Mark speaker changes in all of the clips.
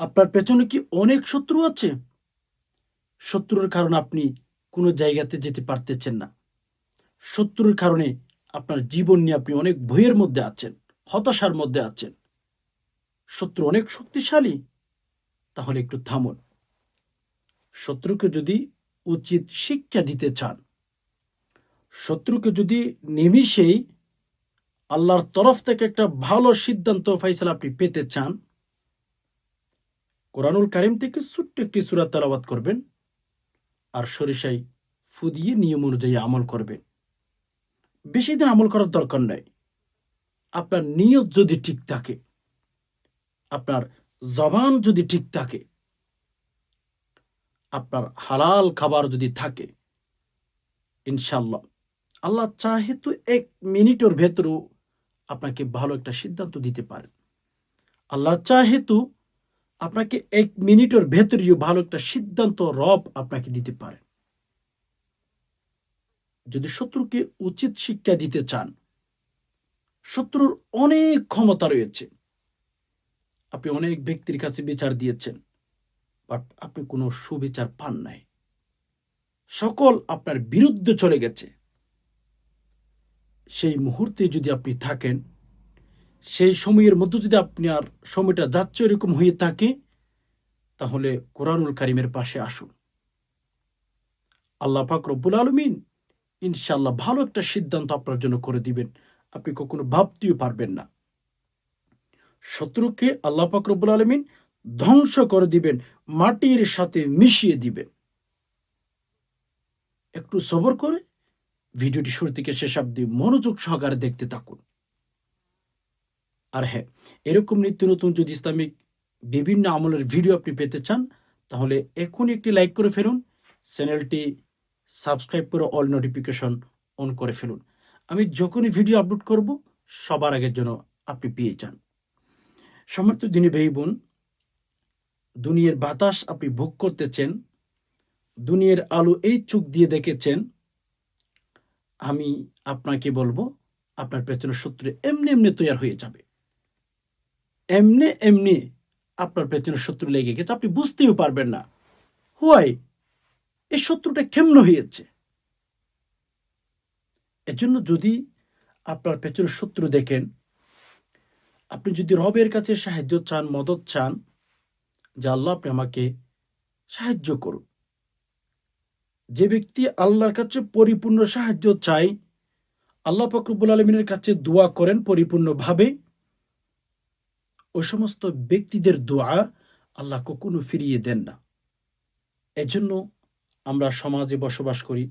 Speaker 1: আপনার পেছনে কি অনেক শত্রু আছে? শত্রুর কারণে আপনি কোনো জায়গাতে যেতে পারতেছেন না। শত্রুর কারণে আপনার জীবন নিয়ে আপনি অনেক ভয়ের মধ্যে আছেন, হতাশার মধ্যে আছেন। শত্রু অনেক শক্তিশালী, তাহলে একটু থামুন। শত্রুকে যদি উচিত শিক্ষা দিতে চান, শত্রুকে যদি নিমিষেই আল্লাহর তরফ থেকে একটা ভালো সিদ্ধান্ত ফাইসালা আপনি পেতে চান কোরআনুল কারিম থেকে ছোট্ট একটি সুরাত তালাবাত করবেন আর সরিষাই ফুদিয়ে নিয়ম অনুযায়ী আমল করবেন। বেশি দিন আমল করার দরকার নাই। আপনার নিয়ত যদি ঠিক থাকে, আপনার জবান যদি ঠিক থাকে, আপনার হালাল খাবার যদি থাকে ইনশাল্লাহ আল্লাহ চাহে তো এক মিনিটের ভেতরেও আপনাকে ভালো একটা সিদ্ধান্ত দিতে পারেন। আল্লাহ চাহে তো আপনাকে এক মিনিটের ভেতরেও ভালো একটা সিদ্ধান্ত, রব আপনাকে দিতে পারেন যদি শত্রুকে উচিত শিক্ষা দিতে চান, শত্রুর অনেক ক্ষমতা রয়েছে। আপনি অনেক ব্যক্তির কাছে বিচার দিয়েছেন, বাট আপনি কোনো সুবিচার পান নাই। সকল আপনার বিরুদ্ধে চলে গেছে। সেই মুহূর্তে যদি আপনি থাকেন সেই সময়ের মধ্যে যদি আপনার সময়টা যাচ্ছে এরকম হয়ে থাকে, তাহলে কোরআনুল কারিমের পাশে আসুন। আল্লাহ পাক রব্বুল আলমিন ইনশাল্লাহ ভালো একটা সিদ্ধান্ত আপনার জন্য করে দিবেন। আপনি কখনো ভাবতেও পারবেন না। শত্রুকে আল্লাহ পাক রব্বুল আলমিন ধ্বংস করে দিবেন, মাটির সাথে মিশিয়ে দিবেন। একটু সবর করে ভিডিওটি শুরু থেকে শেষ অব্দি মনোযোগ সহকারে দেখতে থাকুন। আর হ্যাঁ এরকম নিত্য নতুন যদি ইসলামিক বিভিন্ন আমলের ভিডিও আপনি পেতে চান, তাহলে এখনই একটি লাইক করে ফেলুন, চ্যানেলটি সাবস্ক্রাইব করে অল নোটিফিকেশন অন করে ফেলুন। আমি যখনই ভিডিও আপলোড করব, সবার আগের জন্য আপনি পেয়ে যান। সমর্থ দিনী ভাই বোন, দুনিয়ার বাতাস আপনি ভোগ করতেছেন, দুনিয়ার আলো এই চোখ দিয়ে দেখেছেন, আমি আপনাকে বলব, আপনার পেছনের শত্রু এমনি এমনি তৈরি হয়ে যাবে। এমনি এমনি আপনার পেছনে শত্রু লেগে গেছে, আপনি বুঝতেও পারবেন না। হোয়াই? এই শত্রুটা কেমন হয়েছে। এজন্য যদি আপনার পেছনে শত্রু দেখেন, আপনি যদি রবের কাছে সাহায্য চান, মদত চান, যে আল্লাহ আপনি আমাকে সাহায্য করুন। যে ব্যক্তি আল্লাহর কাছে পরিপূর্ণ সাহায্য চাই আল্লাহ ফকরবুল আলমিনের কাছে দোয়া করেন পরিপূর্ণভাবে ওই সমস্ত ব্যক্তিদের দোয়া আল্লাহ কখনো ফিরিয়ে দেন না। এজন্য আমরা সমাজে বসবাস করি,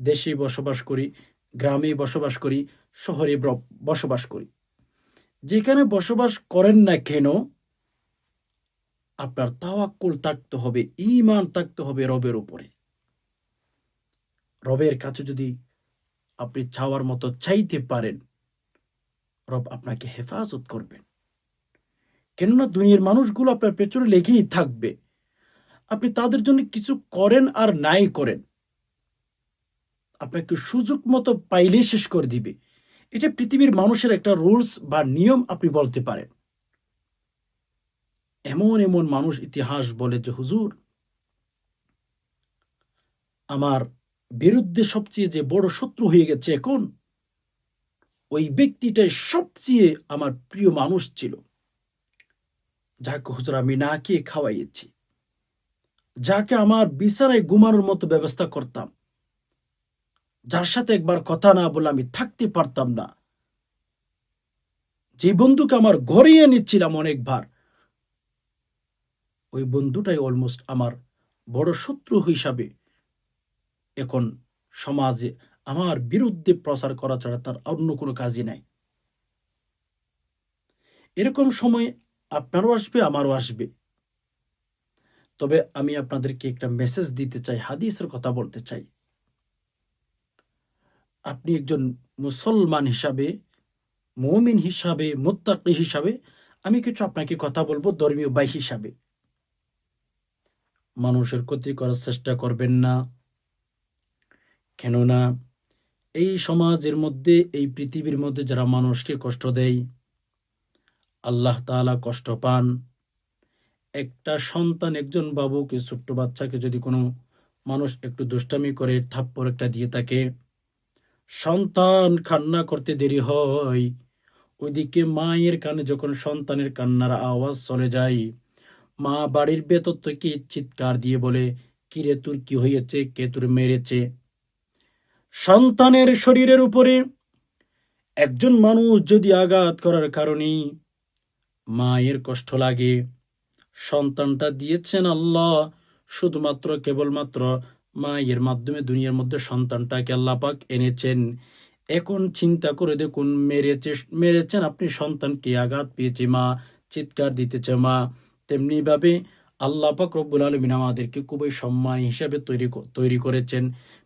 Speaker 1: দেশে বসবাস করি, গ্রামে বসবাস করি, শহরে বসবাস করি। যেখানে বসবাস করেন না কেন, আপনার তাওয়াক্কুল থাকতে হবে ইমান থাকতে হবে রবের উপরে। রবের কাছে যদি আপনি চাওয়ার মতো চাইতে পারেন, রব আপনাকে হেফাজত করবেন। কেননা দুনিয়ার মানুষগুলো আপনার পেছনে লেগেই থাকবে। আপনি তাদের জন্য কিছু করেন আর নাই করেন। আপনাকে সুযোগ মতো পাইলেই শেষ করে দিবে। এটা পৃথিবীর মানুষের একটা রুলস বা নিয়ম আপনি বলতে পারেন। এমন এমন মানুষ ইতিহাস বলে যে, হুজুর, আমার বিরুদ্ধে সবচেয়ে যে বড় শত্রু হয়ে গেছে এখন, ওই ব্যক্তিটাই সবচেয়ে আমার প্রিয় মানুষ ছিল। যাকে হুজুর আমি না খেয়ে খাওয়াইয়েছি, যাকে আমার বিছানায় ঘুমানোর মতো ব্যবস্থা করতাম, যার সাথে একবার কথা না বলে আমি থাকতে পারতাম না। যে বন্ধুকে আমার ঘরিয়ে নিচ্ছিলাম অনেকবার, ওই বন্ধুটাই অলমোস্ট আমার বড় শত্রু হিসাবে এখন সমাজে আমার বিরুদ্ধে প্রচার করা ছাড়া তার অন্য কোনো কাজই নাই। এরকম সময় আপনারও আসবে, আমারও আসবে। তবে আমি আপনাদেরকে একটা মেসেজ দিতে চাই, হাদিসের কথা বলতে চাই। আপনি একজন মুসলমান হিসাবে, মৌমিন হিসাবে, মোত্তাকি হিসাবে, আমি কিছু আপনাকে কথা বলব ধর্মীয় বাই হিসাবে। মানুষের ক্ষতি করার চেষ্টা করবেন না। কেননা এই সমাজের মধ্যে, এই পৃথিবীর মধ্যে যারা মানুষকে কষ্ট দেয় আল্লাহ তালা কষ্ট পান। একটা সন্তান, একজন বাবুকে ছোট্ট বাচ্চাকে যদি কোনো মানুষ একটু দুষ্টামি করে, থাপ্পড় একটা দিয়ে থাকে, সন্তান কান্না করতে দেরি হয়। ওইদিকে মায়ের কানে যখন সন্তানের কান্নার আওয়াজ চলে যায়, মা বাড়ির ভেতর থেকে চিৎকার দিয়ে বলে, কিরে তোর কি হয়েছে? কে তোর মেরেছে? সন্তানের শরীরের উপরে একজন মানুষ যদি আঘাত করার কারণে মায়ের কষ্ট লাগে। সন্তানটা দিয়েছেন আল্লাহ, শুধুমাত্র, কেবলমাত্র মায়ের মাধ্যমে দুনিয়ার মধ্যে সন্তানটাকে আল্লাপাক এনেছেন। এখন চিন্তা করে দেখুন, মেরেছে, মেরেছেন আপনি সন্তানকে, আঘাত পেয়েছে মা, চিৎকার দিতেছে মা। তেমনি ভাবে আল্লাহ রব্বুল আলমিন আমাদেরকে খুবই সম্মান হিসাবে তৈরি তৈরি করেছেন।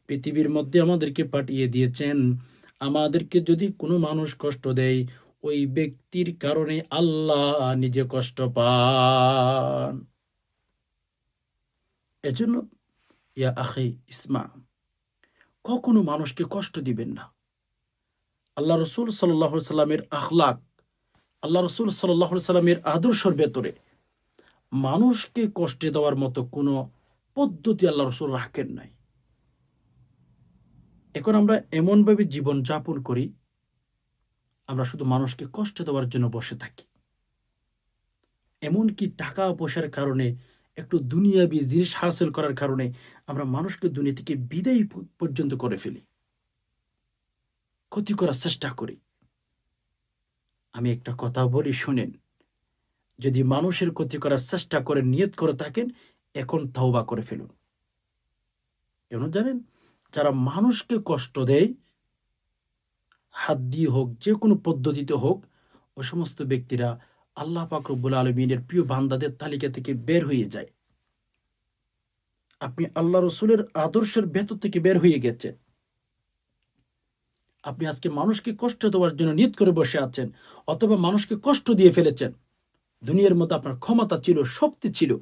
Speaker 1: পৃথিবীর মধ্যে আমাদেরকে পাঠিয়ে দিয়েছেন। আমাদেরকে যদি কোনো মানুষ কষ্ট দেয় ওই ব্যক্তির কারণে আল্লাহ নিজে কষ্ট পান। এজন্য, ইয়া আখি, ইসমা, কখনো মানুষকে কষ্ট দিবেন না। আল্লাহ রসুল সাল্লাহ সাল্লামের আখলাক, আল্লাহ রসুল সাল্লাহ সাল্লামের আদর্শর ভেতরে মানুষকে কষ্টে দেওয়ার মতো কোনো পদ্ধতি আল্লাহ রসুল রাখেন নাই। এখন আমরা এমনভাবে জীবন যাপন করি আমরা শুধু মানুষকে কষ্ট দেওয়ার জন্য বসে থাকি। এমনকি টাকা পয়সার কারণে, একটু দুনিয়াবি জিনিস হাসিল করার কারণে আমরা মানুষকে দুনিয়া থেকে বিদায় পর্যন্ত করে ফেলি। ক্ষতি করার চেষ্টা করি। আমি একটা কথা বলি, শুনেন। যদি মানুষের ক্ষতি করার চেষ্টা করে, নিয়ত করে থাকেন, এখন তাওবা করে ফেলুন। কেন জানেন? যারা মানুষকে কষ্ট দেয় হাত দিয়ে হোক, যে কোনো পদ্ধতিতে হোক ওই সমস্ত ব্যক্তিরা আল্লাহ পাক রব্বুল আলমিনের প্রিয় বান্দাদের তালিকা থেকে বের হয়ে যায়। আপনি আল্লাহ রসুলের আদর্শের ভেতর থেকে বের হয়ে গেছে আপনি আজকে মানুষকে কষ্ট দেওয়ার জন্য নিয়ত করে বসে আছেন, অথবা মানুষকে কষ্ট দিয়ে ফেলেছেন। দুনিয়ার মধ্যে আপনার ক্ষমতা ছিল, শক্তি ছিল,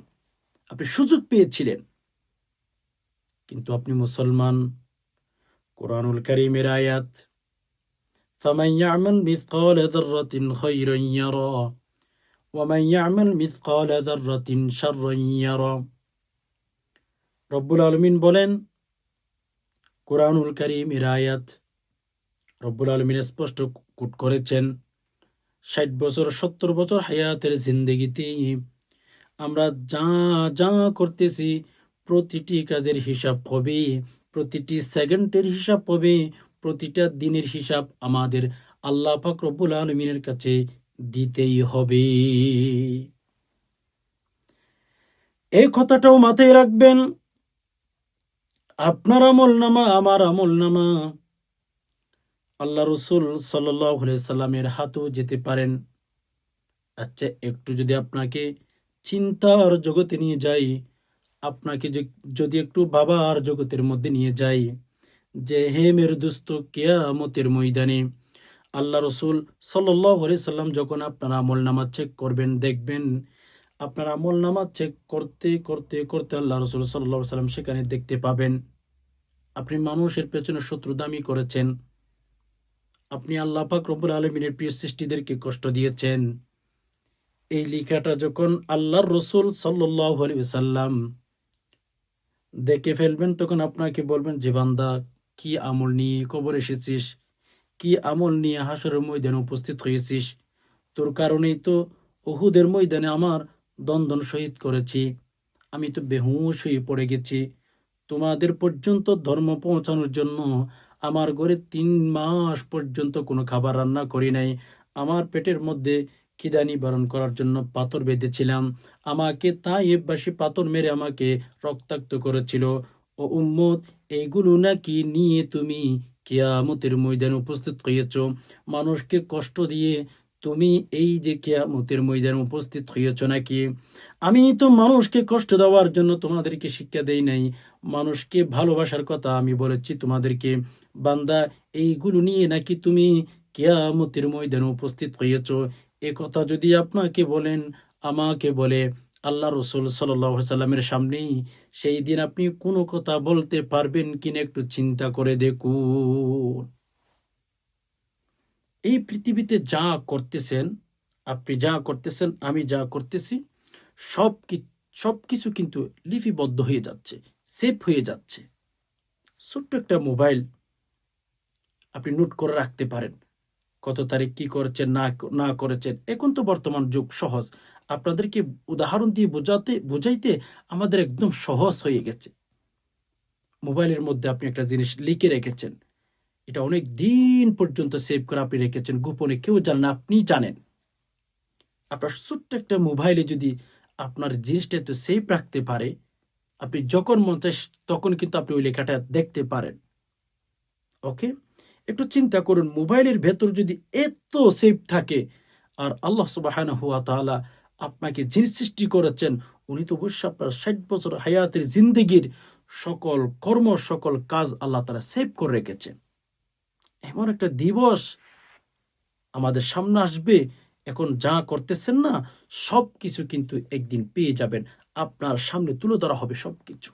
Speaker 1: আপনি সুযোগ পেয়েছিলেন। কিন্তু আপনি মুসলমান, কোরআনুল করিমের আয়াত فمن يعمل مثقال ذرة خيرا يرى ومن يعمل مثقال ذرة شرا يرى রব্বুল আলমিন বলেন কোরআনুল করিমের আয়াত রব্বুল আলমিন স্পষ্ট কুট করেছেন ষাট বছর সত্তর বছর হায়াতের জিন্দগিতে আমরা যা যা করতেছি প্রতিটি কাজের হিসাব হবে প্রতিটি সেকেন্ডের হিসাব হবে প্রতিটা দিনের হিসাব আমাদের আল্লাহ পাক রব্বুল আলমিনের কাছে দিতেই হবে। এই কথাটাও মাথায় রাখবেন, আপনার আমল নামা আমার আমল নামা আল্লাহ রসুল সাল্লামের হাতেও যেতে পারেন। আচ্ছা একটু যদি আপনাকে চিন্তার জগতে নিয়ে যাই, আপনাকে যদি একটু বাবার জগতের মধ্যে নিয়ে যাই যে হে মের দুস্ত কেয়ামতের ময়দানে? আল্লাহ রসুল সাল্লাহ সাল্লাম যখন আপনার আমল নামা চেক করবেন, দেখবেন আপনার আমল নামা চেক করতে করতে করতে আল্লাহ রসুল সাল্লাহ সাল্লাম সেখানে দেখতে পাবেন। আপনি মানুষের পেছনে শত্রু দামি করেছেন। আপনি আল্লাহ পাক রব্বুল আলমিনের প্রিয় সৃষ্টিদেরকে কষ্ট দিয়েছেন। এই লেখাটা যখন আল্লাহর রসুল সাল্লাহ সাল্লাম দেখে ফেলবেন, তখন আপনাকে বলবেন, যে বান্দা কি আমল নিয়ে কবর এসেছিস? কি আমল নিয়ে হাসরের ময়দানে উপস্থিত হয়েছিস? তোর কারণেই তো ওহুদের ময়দানে আমার দ্বন্দ্বন শহীদ করেছি। আমি তো বেহুশ হয়ে পড়ে গেছি। তোমাদের পর্যন্ত ধর্ম পৌঁছানোর জন্য আমার ঘরে তিন মাস পর্যন্ত কোনো খাবার রান্না করি নাই। আমার পেটের মধ্যে খিদা নিবারণ করার জন্য পাথর বেঁধেছিলাম। আমাকে তাইবাসী পাথর মেরে আমাকে রক্তাক্ত করেছিল। ও উম্মত এইগুলো নাকি নিয়ে তুমি কেয়ামতের ময়দানে উপস্থিত হয়েছ। মানুষকে কষ্ট দিয়ে তুমি এই যে কেয়ামতের ময়দানে উপস্থিত হয়েছ নাকি? আমি তো মানুষকে কষ্ট দেওয়ার জন্য তোমাদেরকে শিক্ষা দেই নাই। মানুষকে ভালোবাসার কথা আমি বলেছি তোমাদেরকে। বান্দা, এইগুলো নিয়ে নাকি তুমি কেয়ামতের ময়দানে উপস্থিত হয়েছ? এ কথা যদি আপনাকে বলেন, আমাকে বলে। আল্লাহ রসুল সাল্লামের সামনেই সেই দিন আপনি কোনো কথা বলতে পারবেন কিনা একটু চিন্তা করে দেখুন। এই পৃথিবীতে যা করতেছেন, আপনি যা করতেছেন, আমি যা করতেছি, সব কি, সব কিছু কিন্তু লিপিবদ্ধ হয়ে যাচ্ছে, সেভ হয়ে যাচ্ছে। ছোট্ট একটা মোবাইল আপনি নোট করে রাখতে পারেন। কত তারিখ কি করেছেন, না না করেছেন, এখন তো বর্তমান যুগ সহজ। আপনাদেরকে উদাহরণ দিয়ে বোঝাতে, বোঝাইতে আমাদের একদম সহজ হয়ে গেছে। মোবাইলের মধ্যে আপনি একটা জিনিস লিখে রেখেছেন। এটা অনেক দিন পর্যন্ত সেভ করে আপনি রেখেছেন, গোপনে কেউ জানেন আপনি জানেন। আপনার ছোট্ট একটা মোবাইলে যদি আপনার জিনিসটা তো সেভ রাখতে পারে, আপনি যখন মন চায় তখন কিন্তু আপনি ওই লেখাটা দেখতে পারেন। ওকে একটু চিন্তা করুন, মোবাইলের ভেতর যদি এত সেভ থাকে, আর আল্লাহ সুবাহ হুয়া তাআলা আপনাকে যিনি সৃষ্টি করেছেন, উনি তো অবশ্যই আপনার ষাট বছর হায়াতের জিন্দগির সকল কর্ম, সকল কাজ আল্লাহ তারা সেভ করে রেখেছেন। এমন একটা দিবস আমাদের সামনে আসবে, এখন যা করতেছেন না, সব কিছু কিন্তু একদিন পেয়ে যাবেন, আপনার সামনে তুলে ধরা হবে সব কিছু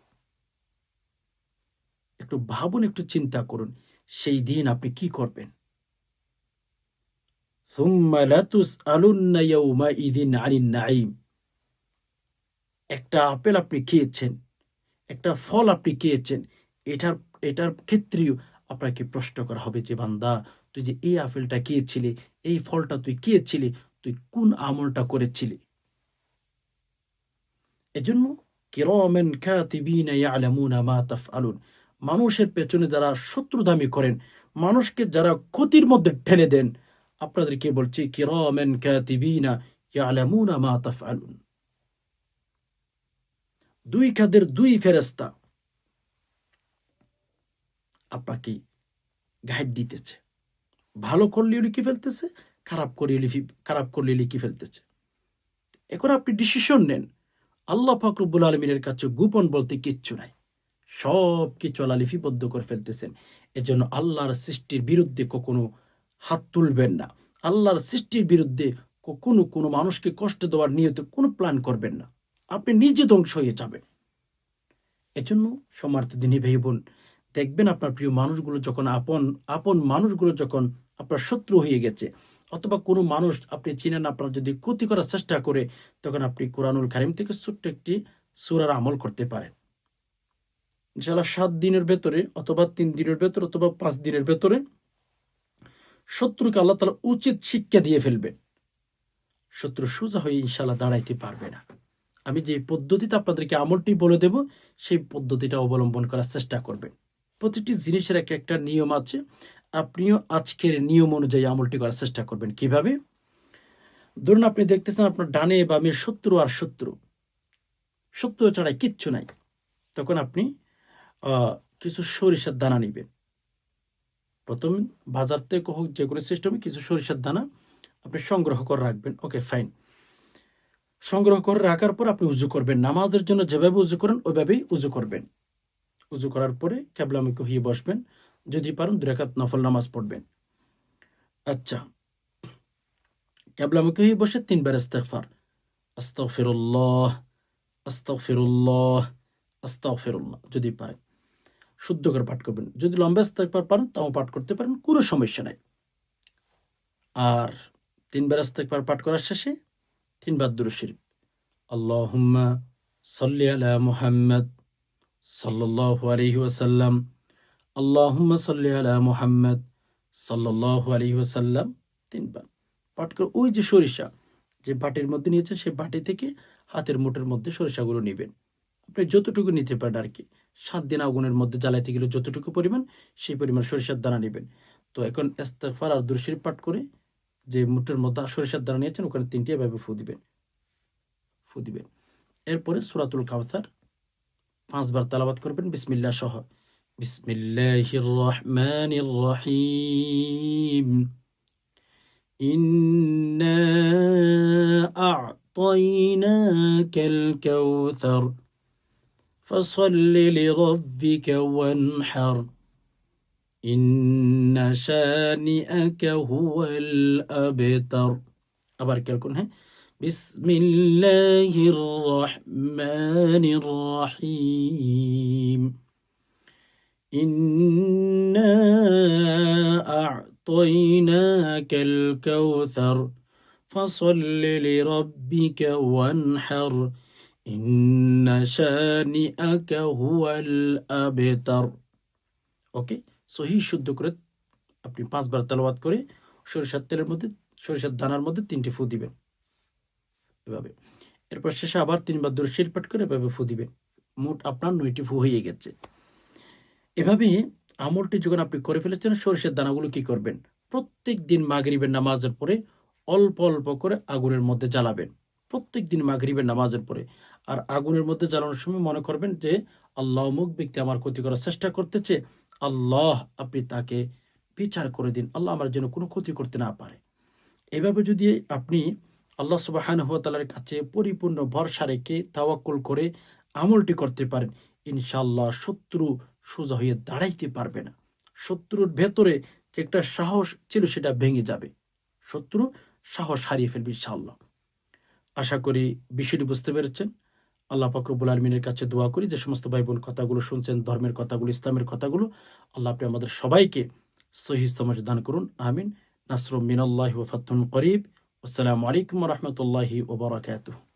Speaker 1: একটু ভাবুন, একটু চিন্তা করুন সেই দিন আপনি কি করবেন? একটা আপেল আপনি খেয়েছেন, একটা ফল আপনি খেয়েছেন, এটার এটার ক্ষেত্রেও আপনাকে প্রশ্ন করা হবে যে, বান্দা, তুই যে এই আপেলটা খেয়েছিলি, এই ফলটা তুই খেয়েছিলি, তুই কোন আমলটা করেছিলি? এজন্য কিরমেন খ্যাতিবিন ইয়ালামুনা মা তাফআলুন। মানুষের পেছনে যারা শত্রুদামি করেন, মানুষকে যারা ক্ষতির মধ্যে ঠেলে দেন, আপনাদেরকে বলছি দুই খাদের দুই ফেরেস্তা আপনাকে গাইড দিতেছে। ভালো করলেও লিখে ফেলতেছে, খারাপ করলেও লিখি খারাপ করলে লিখে ফেলতেছে। এখন আপনি ডিসিশন নেন। আল্লাহ ফাকরুবুল আলমিনের কাছে গোপন বলতে কিচ্ছু নাই। সব কিছু আল্লাহ লিপিবদ্ধ করে ফেলতেছেন। এজন্য আল্লাহর সৃষ্টির বিরুদ্ধে কখনো হাত তুলবেন না। আল্লাহর সৃষ্টির বিরুদ্ধে কখনো কোনো মানুষকে কষ্ট দেওয়ার নিয়ত কোনো প্ল্যান করবেন না। আপনি নিজে ধ্বংস হয়ে যাবেন। এজন্য সমার্থ দিনী ভাই বোন, দেখবেন আপনার প্রিয় মানুষগুলো যখন আপন আপন মানুষগুলো যখন আপনার শত্রু হয়ে গেছে, অথবা কোনো মানুষ আপনি চিনেন আপনার যদি ক্ষতি করার চেষ্টা করে, তখন আপনি কোরআনুল কারিম থেকে ছোট্ট একটি সুরার আমল করতে পারেন। ইনশাল্লাহ সাত দিনের ভেতরে অথবা তিন দিনের ভেতরে অথবা পাঁচ দিনের ভেতরে শত্রুকে আল্লাহ তালা উচিত শিক্ষা দিয়ে ফেলবেন শত্রু সোজা হয়ে ইনশাল্লাহ দাঁড়াইতে পারবে না। আমি যে পদ্ধতিতে আপনাদেরকে আমলটি বলে দেব, সেই পদ্ধতিটা অবলম্বন করার চেষ্টা করবেন। প্রতিটি জিনিসের এক একটা নিয়ম আছে। আপনিও আজকের নিয়ম অনুযায়ী আমলটি করার চেষ্টা করবেন। কীভাবে? ধরুন আপনি দেখতেছেন আপনার ডানে বামে শত্রু আর শত্রু। শত্রু ছাড়াই কিচ্ছু নাই। তখন আপনি কিছু সরিষার দানা নেবেন প্রথম বাজার থেকে হোক যে কোনো সিস্টেমে কিছু সরিষার দানা আপনি সংগ্রহ করে রাখবেন। ওকে ফাইন সংগ্রহ করে রাখার পর আপনি উজু করবেন। নামাজের জন্য যেভাবে উজু করেন, ওইভাবেই উজু করবেন। উজু করার পরে ক্যাবলামুখী হয়ে বসবেন। যদি পারেন দুরাকাত নফল নামাজ পড়বেন। আচ্ছা। ক্যাবলামুখী হয়ে বসে তিনবার ইস্তেগফার। আস্তাগফিরুল্লাহ আস্তাগফিরুল্লাহ আস্তাগফিরুল্লাহ, যদি পারেন। শুদ্ধ করে পাঠ করবেন। যদি লম্বা ইস্তেগফার পারেন, তাও পাঠ করতে পারেন, কোনো সমস্যা নাই। আর তিনবার ইস্তেগফার পাঠ করার শেষে তিনবার দুরূদ শরীফ। আল্লাহুম্মা সাল্লি আলা মুহাম্মদ সাল্লাল্লাহু আলাইহি ওয়াসাল্লাম। আল্লাহুম্মা সাল্লি আলা মুহাম্মদ সাল্লাল্লাহু আলাইহি ওয়াসাল্লাম। তিনবার পাঠ করে। ওই যে সরিষা যে বাটির মধ্যে নিয়েছেন, সেই বাটি থেকে হাতের মুঠের মধ্যে সরিষাগুলো নেবেন। আপনি যতটুকু নিতে পারেন আর কি। সাত দিন আগুনের মধ্যে জ্বালাইতে গেলে যতটুকু পরিমাণ সেই পরিমাণ সরিষার দানা নেবেন তো এখন ইস্তেগফার আর দুরূদ শরীফ পাঠ করে যে মুঠের মধ্যে সরিষার দানা নিয়েছেন ওখানে তিনটি এভাবে ফু দিবেন ফু দিবেন এরপরে সুরাতুল কাউসার পাঁচবার তালাবাত করবেন বিসমিল্লাহ সহ বিসমিল্লাহির রহমানির রহিম إنا أعطيناك الكوثر فصل لربك وانحر إن شانئك هو الأبتر আবার খেয়াল করুন হ্যাঁ بسم الله الرحمن الرحيم إنا أعطيناك الكوثر فصل لربك وانحر ইন্না শানিআকা হুয়াল আবতার ওকে সহি, শুদ্ধ করে আপনি পাঁচবার তেলাওয়াত করে সরিষার তেলের মধ্যে, সরিষার দানার মধ্যে তিনটি ফু দিবেন। এভাবে। এরপর শেষে আবার তিনবার দর্শির পাঠ করে এভাবে ফু দিবেন। মোট আপনার নয়টি ফু হয়ে গেছে। এভাবে আমলটি যখন আপনি করে ফেলেছেন, সরিষার দানাগুলো কি করবেন? প্রত্যেক দিন মাগরিবের নামাজের পরে অল্প অল্প করে আগুনের মধ্যে জ্বালাবেন। প্রত্যেক দিন মাগরিবের নামাজের পরে আর আগুনের মধ্যে জ্বালানোর সময় মনে করবেন যে আল্লাহ মুখ ব্যক্তি আমার ক্ষতি করার চেষ্টা করতেছে। আল্লাহ, আপনি তাকে বিচার করে দিন। আল্লাহ আমার জন্য কোনো ক্ষতি করতে না পারে। এভাবে যদি আপনি আল্লাহ সুবাহান তালার কাছে পরিপূর্ণ ভরসা রেখে তাওয়াক্কুল করে আমলটি করতে পারেন ইনশাল্লাহ শত্রু সোজা হয়ে দাঁড়াইতে পারবে না। শত্রুর ভেতরে যে একটা সাহস ছিল সেটা ভেঙে যাবে। শত্রু সাহস হারিয়ে ফেলবে ইনশাল্লাহ আশা করি বিষয়টি বুঝতে পেরেছেন। আল্লাহ পাকরবুল আলমিনের কাছে দোয়া করি যে সমস্ত ভাই বোন কথাগুলো শুনছেন, ধর্মের কথাগুলো, ইসলামের কথাগুলো, আল্লাহ আপনি আমাদের সবাইকে সহি সমাজ দান করুন, আমিন। নাসরুম মিনাল্লাহ ওয়া ফাতহুন করিব। আসসালামু আলাইকুম রহমতুল্লাহি ওবরাকাতুহ